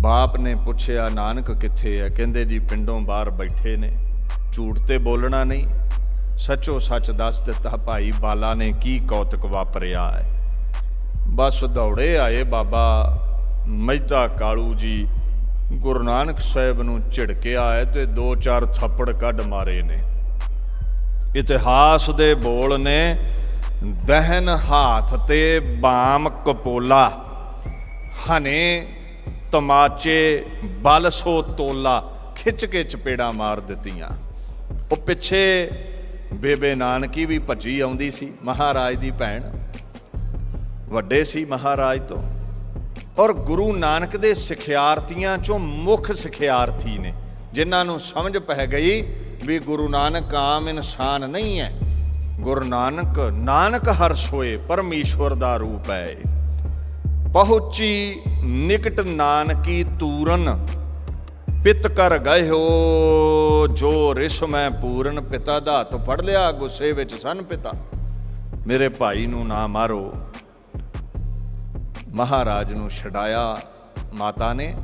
ਬਾਪ ਨੇ ਪੁੱਛਿਆ, ਨਾਨਕ ਕਿੱਥੇ ਹੈ ਕਹਿੰਦੇ ਜੀ, ਪਿੰਡੋਂ ਬਾਹਰ ਬੈਠੇ ਨੇ। ਝੂਠ ਤੇ ਬੋਲਣਾ ਨਹੀਂ। ਸੱਚੋ ਸੱਚ ਦੱਸ ਦਿੱਤਾ ਭਾਈ, ਬਾਲਾ ਨੇ ਕੀ ਕੌਤਕ ਵਾਪਰਿਆ ਹੈ ਬਸ ਦੌੜੇ ਆਏ ਬਾਬਾ। ਮਹਿਤਾ ਕਾਲੂ ਜੀ ਗੁਰੂ ਨਾਨਕ ਸਾਹਿਬ ਨੂੰ ਝਿੜਕਿਆ ਹੈ ਤੇ ਦੋ ਚਾਰ ਥੱਪੜ ਕੱਢ ਮਾਰੇ ਨੇ। ਇਤਿਹਾਸ ਦੇ ਬੋਲ ਨੇ, ਦਹਨ ਹਾਥ ਤੇ ਬਾਮ ਕਪੋਲਾ। ਹਨੇ ਤਮਾਚੇ ਬਲ ਸੋ ਤੋਲਾ ਖਿੱਚ ਕੇ ਚਪੇੜਾ ਮਾਰ ਦਿੱਤੀਆਂ। ਉਹ ਪਿੱਛੇ ਬੇਬੇ ਨਾਨਕੀ ਵੀ ਭੱਜੀ ਆਉਂਦੀ ਸੀ, ਮਹਾਰਾਜ ਦੀ ਭੈਣ। ਵੱਡੇ ਸੀ ਮਹਾਰਾਜ ਤੋਂ। ਔਰ ਗੁਰੂ ਨਾਨਕ ਦੇ ਸਿਖਿਆਰਥੀਆਂ ਚੋਂ ਮੁੱਖ ਸਿਖਿਆਰਥੀ ਨੇ, ਜਿਨ੍ਹਾਂ ਨੂੰ ਸਮਝ ਪੈ ਗਈ ਵੀ ਗੁਰੂ ਨਾਨਕ ਆਮ ਇਨਸਾਨ ਨਹੀਂ ਹੈ। ਗੁਰੂ ਨਾਨਕ ਨਾਨਕ ਹਰ ਸੋਏ, ਪਰਮੇਸ਼ਵਰ ਦਾ ਰੂਪ ਹੈ ਪਹੁੰਚੀ ਨਿਕਟ ਨਾਨਕੀ ਤੂਰਨ, ਪਿਤ ਕਰ ਗਏ ਹੋ ਜੋ ਰਿਸ ਮੈਂ ਪੂਰਨ ਪਿਤਾ ਦਾ ਹੱਥ ਫੜ ਲਿਆ, ਗੁੱਸੇ ਵਿੱਚ ਸਨ ਪਿਤਾ। ਮੇਰੇ ਭਾਈ ਨੂੰ ਨਾ ਮਾਰੋ। ਮਹਾਰਾਜ ਨੂੰ ਛਡਾਇਆ ਮਾਤਾ ਨੇ।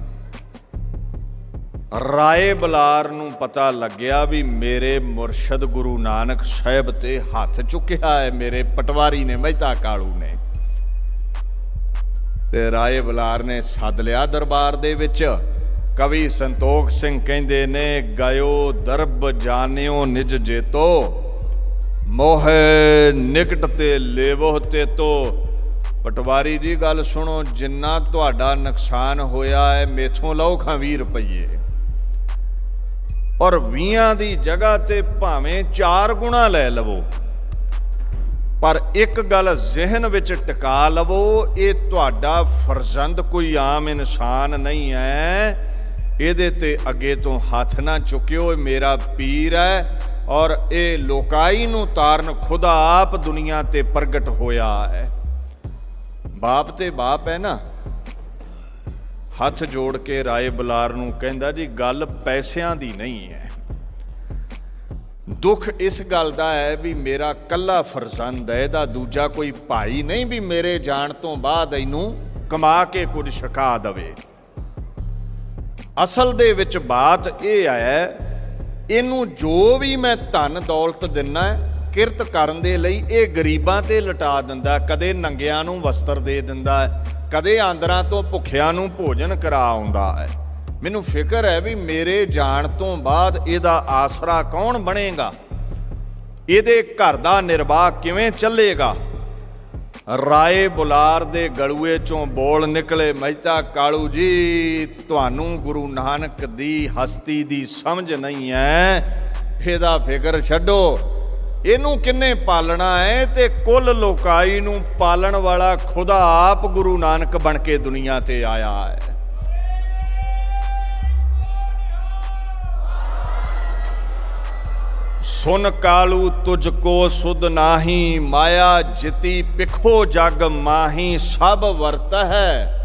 ਰਾਏ ਬਲਾਰ ਨੂੰ ਪਤਾ ਲੱਗਿਆ ਵੀ ਮੇਰੇ ਮੁਰਸ਼ਦ ਗੁਰੂ ਨਾਨਕ ਸਾਹਿਬ ਤੇ ਹੱਥ ਚੁੱਕਿਆ ਹੈ, ਮੇਰੇ ਪਟਵਾਰੀ ਨੇ, ਮਹਿਤਾ ਕਾਲੂ ਨੇ। ਤੇ ਰਾਏ ਬਲਾਰ ਨੇ ਸੱਦ ਲਿਆ ਦਰਬਾਰ ਦੇ ਵਿੱਚ। ਕਵੀ ਸੰਤੋਖ ਸਿੰਘ ਕਹਿੰਦੇ ਨੇ, ਗਾਇਓ ਦਰਬ ਜਾਣਿਓ ਨਿਜ ਜੇਤੋ। ਮੋਹ ਨਿਕਟ ਤੇ ਲੇਵੋ ਤੇ ਤੋ ਪਟਵਾਰੀ ਜੀ ਗੱਲ ਸੁਣੋ, ਜਿੰਨਾ ਤੁਹਾਡਾ ਨੁਕਸਾਨ ਹੋਇਆ ਹੈ, ਮੇਥੋਂ ਲਓ ਖਾਂ 20 ਰੁਪਏ ਔਰ 20 ਦੀ ਜਗ੍ਹਾ ਤੇ ਭਾਵੇਂ 4 ਗੁਣਾ ਲੈ ਲਵੋ। ਪਰ ਇੱਕ ਗੱਲ ਜ਼ਿਹਨ ਵਿੱਚ ਟਿਕਾ ਲਵੋ, ਇਹ ਤੁਹਾਡਾ ਫਰਜ਼ੰਦ ਕੋਈ ਆਮ ਇਨਸਾਨ ਨਹੀਂ ਹੈ। ਇਹਦੇ ਤੇ ਅੱਗੇ ਤੋਂ ਹੱਥ ਨਾ ਚੁੱਕਿਓ, ਇਹ ਮੇਰਾ ਪੀਰ ਹੈ ਔਰ ਇਹ ਲੋਕਾਈ ਨੂੰ ਤਾਰਨ ਖੁਦਾ ਆਪ ਦੁਨੀਆ ਤੇ ਪ੍ਰਗਟ ਹੋਇਆ ਹੈ। ਬਾਪ ਤੇ ਬਾਪ ਹੈ ਨਾ। ਹੱਥ ਜੋੜ ਕੇ ਰਾਏ ਬਲਾਰ ਨੂੰ ਕਹਿੰਦਾ ਜੀ, ਗੱਲ ਪੈਸਿਆਂ ਦੀ ਨਹੀਂ ਹੈ। ਦੁੱਖ ਇਸ ਗੱਲ ਦਾ ਹੈ ਵੀ ਮੇਰਾ ਕੱਲਾ ਫਰਜ਼ੰਦ ਹੈ, ਇਹਦਾ ਦੂਜਾ ਕੋਈ ਭਾਈ ਨਹੀਂ ਵੀ ਮੇਰੇ ਜਾਣ ਤੋਂ ਬਾਅਦ ਇਹਨੂੰ ਕਮਾ ਕੇ ਕੁਝ ਛਕਾ ਦਵੇ। ਅਸਲ ਦੇ ਵਿੱਚ ਬਾਤ ਇਹ ਹੈ, ਇਹਨੂੰ ਜੋ ਵੀ ਮੈਂ ਧਨ ਦੌਲਤ ਦਿੰਨਾ ਕਿਰਤ ਕਰਨ ਦੇ ਲਈ ਇਹ ਗਰੀਬਾਂ ਤੇ ਲਟਾ ਦਿੰਦਾ ਕਦੇ ਨੰਗਿਆਂ ਨੂੰ ਵਸਤਰ ਦੇ ਦਿੰਦਾ ਕਦੇ ਆਂਦਰਾਂ ਤੋਂ ਭੁੱਖਿਆਂ ਨੂੰ ਭੋਜਨ ਕਰਾ ਆਉਂਦਾ ਹੈ। ਮੈਨੂੰ ਫਿਕਰ ਹੈ ਵੀ ਮੇਰੇ ਜਾਣ ਤੋਂ ਬਾਅਦ ਇਹਦਾ ਆਸਰਾ ਕੌਣ ਬਣੇਗਾ? ਇਹਦੇ ਘਰ ਦਾ ਨਿਰਵਾਹ ਕਿਵੇਂ ਚੱਲੇਗਾ? ਰਾਏ ਬੁਲਾਰ ਦੇ ਗਲੂਏ ਚੋਂ ਬੋਲ ਨਿਕਲੇ ਮਹਿਤਾ ਕਾਲੂ ਜੀ, ਤੁਹਾਨੂੰ ਗੁਰੂ ਨਾਨਕ ਦੀ ਹਸਤੀ ਦੀ ਸਮਝ ਨਹੀਂ ਹੈ ਇਹਦਾ ਫਿਕਰ ਛੱਡੋ। ਇਹਨੂੰ ਕਿੰਨੇ ਪਾਲਣਾ ਹੈ ਤੇ ਕੁੱਲ ਲੋਕਾਈ ਨੂੰ ਪਾਲਣ ਵਾਲਾ ਖੁਦਾ ਆਪ ਗੁਰੂ ਨਾਨਕ ਬਣ ਕੇ ਦੁਨੀਆ ਤੇ ਆਇਆ ਹੈ। ਸੁਨ ਕਾਲੂ ਤੁਝ ਕੋ ਸੁਧ ਨਾਹੀ ਮਾਇਆ ਜਿਤੀ ਪਿਖੋ ਜਗ ਮਾਹੀ ਸਭ ਵਰਤ ਹੈ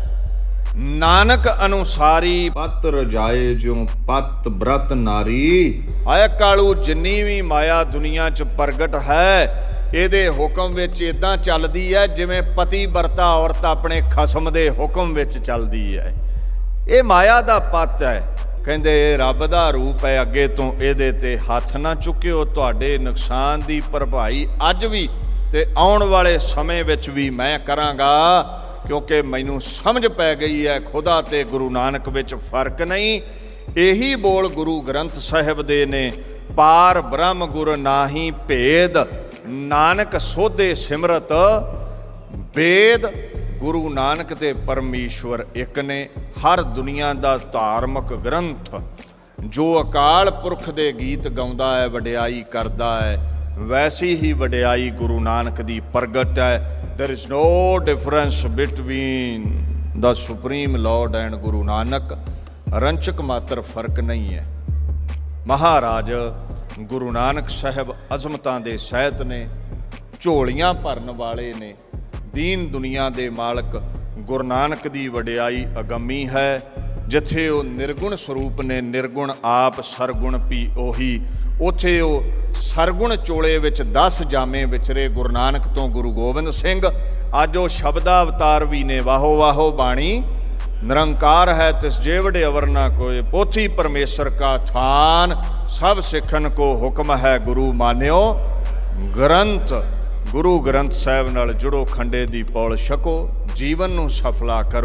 ਨਾਨਕ ਅਨੁਸਾਰੀ ਪਤ ਰਜਾਏ ਜਿਉ ਪਤ ਬ੍ਰਤ ਨਾਰੀ। ਆਇਆ ਕਾਲੂ ਜਿੰਨੀ ਵੀ ਮਾਇਆ ਦੁਨੀਆ 'ਚ ਪ੍ਰਗਟ ਹੈ ਇਹਦੇ ਹੁਕਮ ਵਿੱਚ ਇਦਾਂ ਚੱਲਦੀ ਹੈ ਜਿਵੇਂ ਪਤੀ ਵਰਤਾ ਔਰਤ ਆਪਣੇ ਖਸਮ ਦੇ ਹੁਕਮ ਵਿੱਚ ਚੱਲਦੀ ਹੈ। ਇਹ ਮਾਇਆ ਦਾ ਪਤ ਹੈ। ਕਹਿੰਦੇ ਇਹ ਰੱਬ ਦਾ ਰੂਪ ਹੈ ਅੱਗੇ ਤੋਂ ਇਹਦੇ ਤੇ ਹੱਥ ਨਾ ਚੁੱਕਿਓ। ਤੁਹਾਡੇ ਨੁਕਸਾਨ ਦੀ ਭਰਪਾਈ ਅੱਜ ਵੀ ਤੇ ਆਉਣ ਵਾਲੇ ਸਮੇਂ ਵਿੱਚ ਵੀ ਮੈਂ ਕਰਾਂਗਾ। ਕਿਉਂਕਿ ਮੈਨੂੰ ਸਮਝ ਪੈ ਗਈ ਹੈ, ਖੁਦਾ ਤੇ ਗੁਰੂ ਨਾਨਕ ਵਿੱਚ ਫ਼ਰਕ ਨਹੀਂ। ਇਹੀ ਬੋਲ ਗੁਰੂ ਗ੍ਰੰਥ ਸਾਹਿਬ ਦੇ ਨੇ। ਪਾਰ ਬ੍ਰਹਮ ਗੁਰ ਨਾਹੀ ਭੇਦ, ਨਾਨਕ ਸੋਧੇ ਸਿਮਰਤ, ਵੇਦ ਗੁਰੂ ਨਾਨਕ ਤੇ ਪਰਮੇਸ਼ਵਰ ਇੱਕ ਨੇ ਹਰ ਦੁਨੀਆ ਦਾ ਧਾਰਮਿਕ ਗ੍ਰੰਥ, ਜੋ ਅਕਾਲ ਪੁਰਖ ਦੇ ਗੀਤ ਗਾਉਂਦਾ ਹੈ, ਵਡਿਆਈ ਕਰਦਾ ਹੈ, ਵੈਸੀ ਹੀ ਵਡਿਆਈ ਗੁਰੂ ਨਾਨਕ ਦੀ ਪ੍ਰਗਟ ਹੈ। There is no difference between the supreme lord and ਗੁਰੂ ਨਾਨਕ। ਰੰਚਕ ਮਾਤਰ ਫ਼ਰਕ ਨਹੀਂ ਹੈ। ਮਹਾਰਾਜ ਗੁਰੂ ਨਾਨਕ ਸਾਹਿਬ ਅਜ਼ਮਤਾਂ ਦੇ ਸਹਿਤ ਨੇ, ਝੋਲੀਆਂ ਭਰਨ ਵਾਲੇ ਨੇ ਦੀਨ ਦੁਨੀਆ ਦੇ ਮਾਲਕ ਗੁਰੂ ਨਾਨਕ ਦੀ ਵਡਿਆਈ ਅਗੰਮੀ ਹੈ, ਜਿੱਥੇ ਉਹ ਨਿਰਗੁਣ ਸਰੂਪ ਨੇ ਨਿਰਗੁਣ ਆਪ ਸਰਗੁਣ ਪੀ ਉਹੀ। ਉਥੇ ਉਹ ਸਰਗੁਣ ਚੋਲੇ ਵਿੱਚ 10 ਜਾਮੇ ਵਿਚਰੇ ਗੁਰੂ ਨਾਨਕ ਤੋਂ ਗੁਰੂ ਗੋਬਿੰਦ ਸਿੰਘ। ਅੱਜ ਉਹ ਸ਼ਬਦਾ ਅਵਤਾਰ ਵੀ ਨੇ, ਵਾਹੋ ਵਾਹੋ ਬਾਣੀ। ਨਿਰੰਕਾਰ ਹੈ ਤਿਸ ਜੇਵੜੇ ਅਵਰ ਨਾ ਕੋਏ ਪੋਥੀ ਪਰਮੇਸ਼ਰ ਕਾ ਥਾਨ। ਸਭ ਸਿੱਖਨ ਕੋ ਹੁਕਮ ਹੈ ਗੁਰੂ ਮਾਨਿਓ। ਗ੍ਰੰਥ ਗੁਰੂ ਗ੍ਰੰਥ ਸਾਹਿਬ ਨਾਲ ਜੁੜੋ ਖੰਡੇ ਦੀ ਪੌਲ ਛਕੋ ਜੀਵਨ ਨੂੰ ਸਫਲਾ ਕਰੋ।